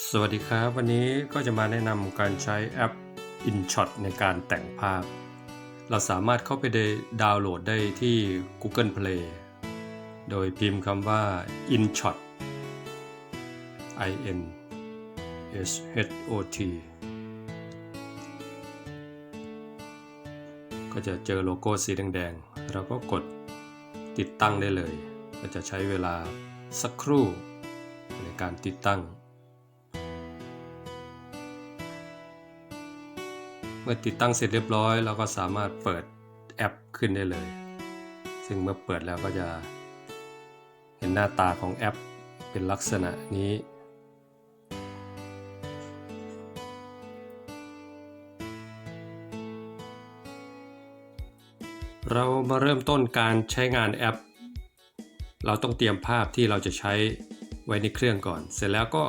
สวัสดีครับ วันนี้ก็จะมาแนะนำการใช้แอป InShot ในการแต่งภาพ เราสามารถเข้าไปได้ดาวน์โหลดได้ที่ Google Play โดยพิมพ์คำว่า InShot I N S H O T ก็จะเจอโลโก้สีแดงๆ เราก็กดติดตั้งได้เลย ก็จะใช้เวลาสักครู่ในการติดตั้ง เมื่อติดตั้งเสร็จเรียบร้อย เราก็สามารถเปิดแอปขึ้นได้เลย ซึ่งเมื่อเปิดแล้วก็จะเห็นหน้าตาของแอปเป็นลักษณะนี้ เรามาเริ่มต้นการใช้งานแอป เราต้องเตรียมภาพที่เราจะใช้ไว้ในเครื่องก่อน เสร็จแล้วก็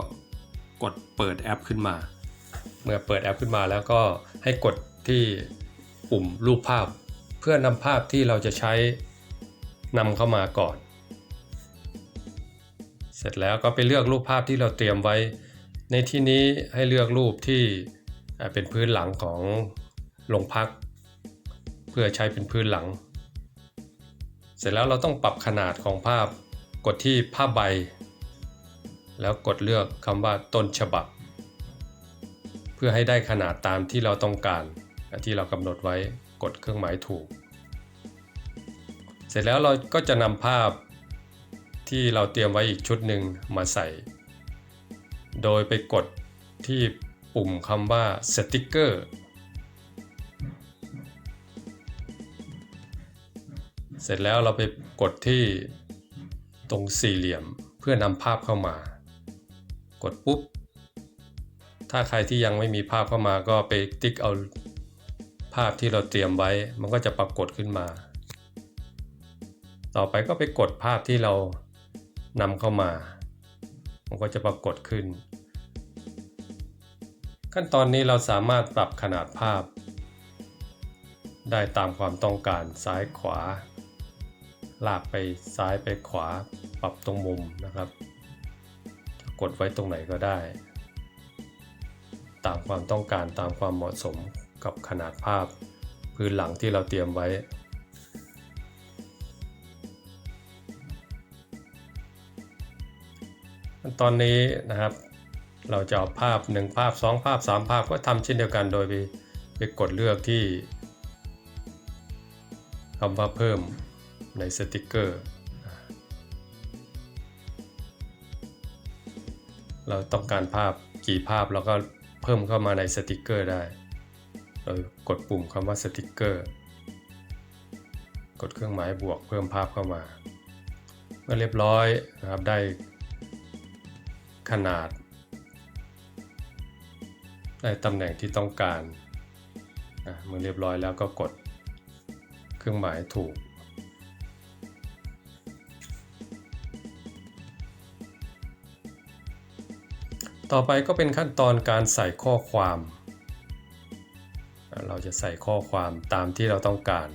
กดเปิดแอปขึ้นมา เมื่อเปิดแอปขึ้นมาแล้วก็ให้กดที่ปุ่มรูปภาพ เพื่อนำภาพที่เราจะใช้นำเข้ามาก่อน เสร็จแล้วก็ไปเลือกรูปภาพที่เราเตรียมไว้ ในที่นี้ให้เลือกรูปที่เป็นพื้นหลังของโรงพัก เพื่อใช้เป็นพื้นหลัง เสร็จแล้วเราต้องปรับขนาดของภาพ กดที่ภาพใบ แล้วกดเลือกคำว่าต้นฉบับ พื่อให้ได้ขนาดตามที่เราต้องการ ที่เรากำหนดไว้กดเครื่องหมายถูก เสร็จแล้วเราก็จะนำภาพที่เราเตรียมไว้อีกชุดหนึ่งมาใส่ โดยไปกดที่ปุ่มคำว่าสติกเกอร์เสร็จแล้วเราไปกดที่ตรงสี่เหลี่ยมเพื่อนำภาพเข้ามา กดปุ๊บ ถ้าใครที่ยังไม่มีภาพเข้ามาก็ไปติ๊กเอาภาพที่เราเตรียมไว้ มันก็จะปรากฏขึ้นมา ต่อไปก็ไปกดภาพที่เรานำเข้ามา มันก็จะปรากฏขึ้น ขั้นตอนนี้เราสามารถปรับขนาดภาพ ได้ตามความต้องการซ้ายขวา ลากไปซ้ายไปขวา ปรับตรงมุมนะครับ กดไว้ตรงไหนก็ได้ ตามความต้องการตามความเหมาะสมกับขนาดภาพ พื้นหลังที่เราเตรียมไว้ ตอนนี้นะครับเราจะเอาภาพ 1 ภาพ 2 ภาพ 3 ภาพก็ทำเช่นเดียวกันโดยไปไปกดเลือกที่คำว่าเพิ่มในสติกเกอร์ เราต้องการภาพกี่ภาพเราก็ เพิ่มเข้ามาในสติกเกอร์ได้โดยกดปุ่มคำว่าสติกเกอร์ กดเครื่องหมายบวกเพิ่มภาพเข้ามา เมื่อเรียบร้อยนะครับได้ขนาด ได้ตำแหน่งที่ต้องการนะเมื่อเรียบร้อยแล้วก็กดเครื่องหมายถูก ต่อไปก็เป็นขั้นตอนการใส่ข้อความ เราจะใส่ข้อความตามที่เราต้องการ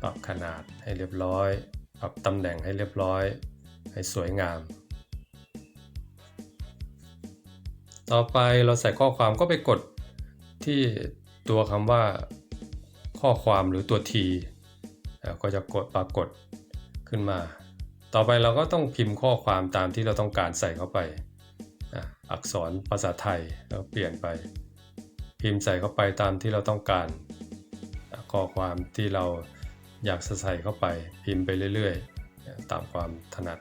ปรับขนาดให้เรียบร้อย ปรับตำแหน่งให้เรียบร้อย ให้สวยงาม ต่อไปเราใส่ข้อความก็ไปกดที่ตัวคำว่าข้อความหรือตัว T อะก็จะกดปรากฏขึ้นมา ต่อไปเราก็ต้องพิมพ์ข้อความตามที่เราต้องการใส่เข้าไป อักษรภาษาไทยเราเปลี่ยนไป พิมพ์ใส่เข้าไปตามที่เราต้องการ ข้อความที่เราอยากใส่เข้าไป พิมพ์ไปเรื่อยๆ ตามความถนัด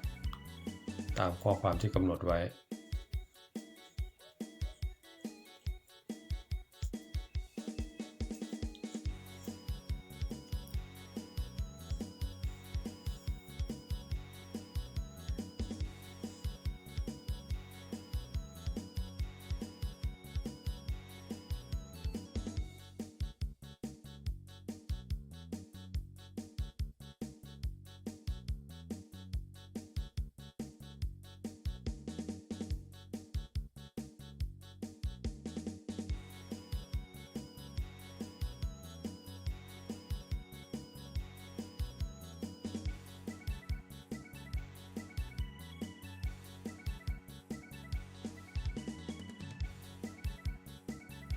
ตามข้อความที่กำหนดไว้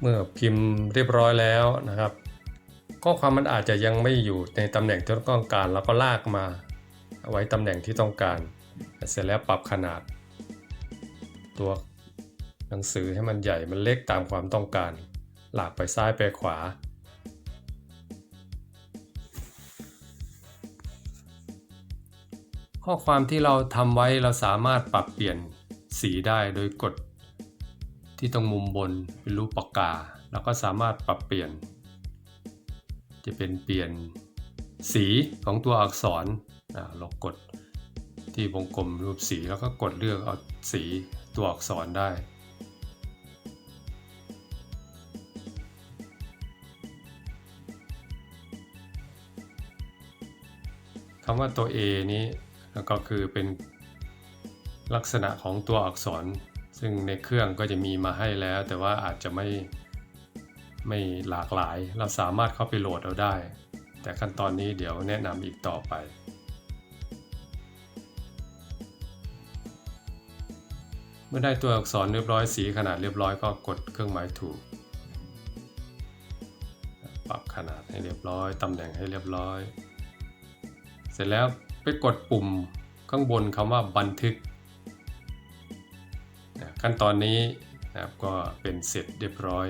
เมื่อพิมพ์เรียบร้อยแล้วนะครับ ข้อความมันอาจจะยังไม่อยู่ในตำแหน่งที่ต้องการแล้วก็ลากมาเอาไว้ตำแหน่งที่ต้องการ เสร็จแล้วปรับขนาด ตัวหนังสือให้มันใหญ่มันเล็กตามความต้องการ หลากไปซ้ายไปขวา ข้อความที่เราทำไว้เราสามารถปรับเปลี่ยนสีได้โดยกด ที่ตรงมุมบนเป็นรูปปากกา แล้วก็สามารถปรับเปลี่ยน จะเป็นเปลี่ยนสีของตัวอักษรเรากดที่วงกลมรูปสีแล้วก็กดเลือกเอาสีตัวอักษรได้ คำว่าตัว A นี้ก็คือเป็นลักษณะของตัวอักษร ซึ่งในเครื่องก็จะมีมาให้แล้ว แต่ว่าอาจจะไม่ไม่หลากหลาย เราสามารถเข้าไปโหลดเอาได้ แต่ขั้นตอนนี้เดี๋ยวแนะนำอีกต่อไป เมื่อได้ตัวอักษรเรียบร้อยสีขนาดเรียบร้อยก็กดเครื่องหมายถูก ปรับขนาดให้เรียบร้อย ตำแหน่งให้เรียบร้อย เสร็จแล้วไปกดปุ่มข้างบนคำว่าบันทึก ขั้นตอนนี้นะครับก็เป็นเสร็จเรียบร้อย